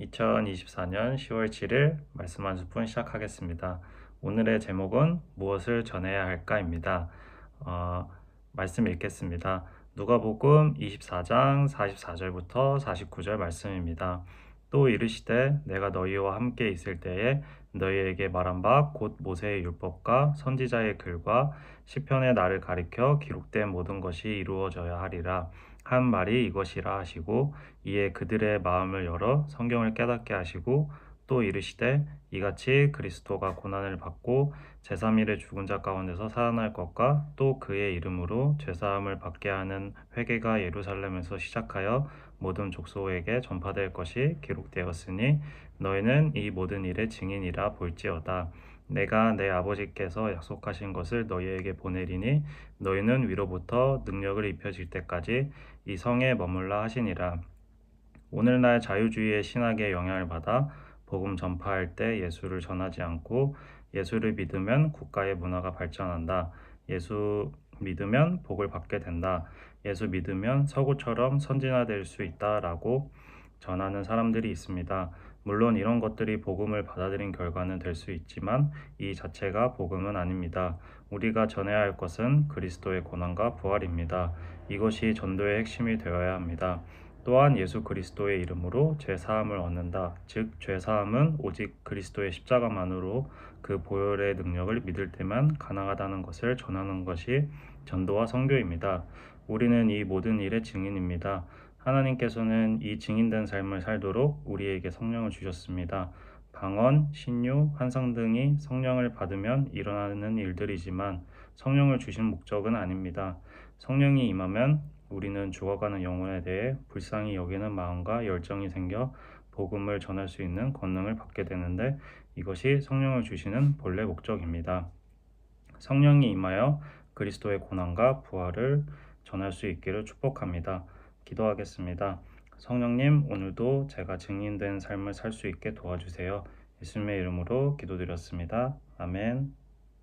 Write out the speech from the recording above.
2024년 10월 7일 말씀 한 스푼 시작하겠습니다. 오늘의 제목은 무엇을 전해야 할까입니다. 어, 말씀 읽겠습니다. 누가복음 24장 44절부터 49절 말씀입니다. 또 이르시되 내가 너희와 함께 있을 때에 너희에게 말한 바 곧 모세의 율법과 선지자의 글과 시편의 나를 가리켜 기록된 모든 것이 이루어져야 하리라. 한 말이 이것이라 하시고 이에 그들의 마음을 열어 성경을 깨닫게 하시고 또 이르시되 이같이 그리스도가 고난을 받고 제3일에 죽은 자 가운데서 살아날 것과 또 그의 이름으로 죄사함을 받게 하는 회개가 예루살렘에서 시작하여 모든 족속에게 전파될 것이 기록되었으니 너희는 이 모든 일의 증인이라 볼지어다. 내가 내 아버지께서 약속하신 것을 너희에게 보내리니 너희는 위로부터 능력을 입혀질 때까지 이 성에 머물라 하시니라. 오늘날 자유주의의 신학에 영향을 받아 복음 전파할 때 예수를 전하지 않고 예수를 믿으면 국가의 문화가 발전한다. 예수 믿으면 복을 받게 된다. 예수 믿으면 서구처럼 선진화될 수 있다라고 전하는 사람들이 있습니다. 물론 이런 것들이 복음을 받아들인 결과는 될 수 있지만 이 자체가 복음은 아닙니다. 우리가 전해야 할 것은 그리스도의 고난과 부활입니다. 이것이 전도의 핵심이 되어야 합니다. 또한 예수 그리스도의 이름으로 죄 사함을 얻는다. 즉, 죄 사함은 오직 그리스도의 십자가만으로 그 보혈의 능력을 믿을 때만 가능하다는 것을 전하는 것이 전도와 선교입니다. 우리는 이 모든 일의 증인입니다. 하나님께서는 이 증인된 삶을 살도록 우리에게 성령을 주셨습니다. 방언, 신유, 환상 등이 성령을 받으면 일어나는 일들이지만 성령을 주신 목적은 아닙니다. 성령이 임하면 우리는 죽어가는 영혼에 대해 불쌍히 여기는 마음과 열정이 생겨 복음을 전할 수 있는 권능을 받게 되는데 이것이 성령을 주시는 본래 목적입니다. 성령이 임하여 그리스도의 고난과 부활을 전할 수 있기를 축복합니다. 기도하겠습니다. 성령님, 오늘도 제가 증인된 삶을 살 수 있게 도와주세요. 예수님의 이름으로 기도드렸습니다. 아멘.